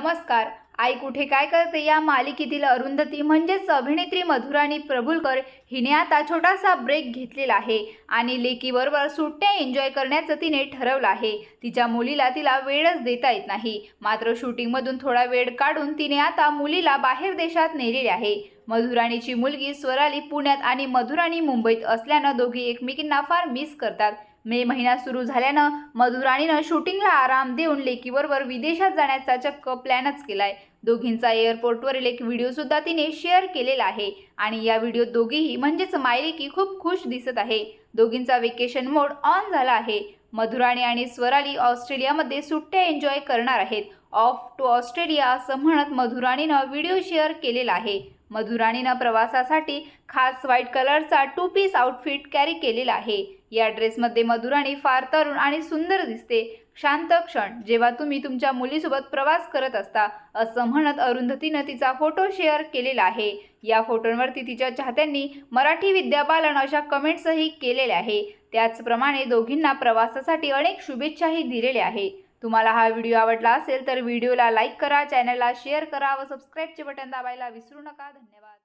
नमस्कार. आई कुठे काय करते? या मालिकेतील अरुंधती म्हणजेच अभिनेत्री मधुराणी प्रभुलकर हिने आता छोटासा ब्रेक घेतलेला आहे आणि लेकीबरोबर सुट्ट्या एन्जॉय करण्याचं तिने ठरवलं आहे. तिच्या मुलीला तिला वेळच देता येत नाही. मात्र शूटिंगमधून थोडा वेळ काढून तिने आता मुलीला बाहेर देशात नेलेली आहे. मधुराणीची मुलगी स्वराली पुण्यात आणि मधुराणी मुंबईत असल्यानं दोघी एकमेकींना फार मिस करतात. मे महिना सुरू झाल्यानं मधुराणीनं शूटिंगला आराम देऊन लेकीबरोबर विदेशात जाण्याचा चक्क प्लॅनच केलाय. दोघींचा एअरपोर्टवरील एक व्हिडिओसुद्धा तिने शेअर केलेला आहे आणि या व्हिडिओत दोघीही म्हणजेच मायलेकी खूप खुश दिसत आहे. दोघींचा वेकेशन मोड ऑन झाला आहे. मधुराणी आणि स्वराली ऑस्ट्रेलियामध्ये सुट्ट्या एन्जॉय करणार आहेत. ऑफ टू ऑस्ट्रेलिया असं म्हणत मधुराणीनं व्हिडिओ शेअर केलेला आहे. मधुराणीनं प्रवासासाठी खास व्हाईट कलरचा टू पीस आउटफिट कॅरी केलेला आहे. या ड्रेसमध्ये मधुराणी फार तरुण आणि सुंदर दिसते. शांत क्षण जेव्हा तुम्ही तुमच्या मुलीसोबत प्रवास करत असता असं म्हणत अरुंधतीनं तिचा फोटो शेअर केलेला आहे. या फोटोंवरती तिच्या चाहत्यांनी मराठी विद्याबालन अशा कमेंट्सही केलेल्या आहे. त्याचप्रमाणे दोघींना प्रवासासाठी अनेक शुभेच्छाही दिलेल्या आहे तुम्हाला हा व्हिडिओ आवडला असेल तर व्हिडिओला लाईक करा चॅनलला शेअर करा व सबस्क्राईबचे बटन दाबायला विसरू नका. धन्यवाद.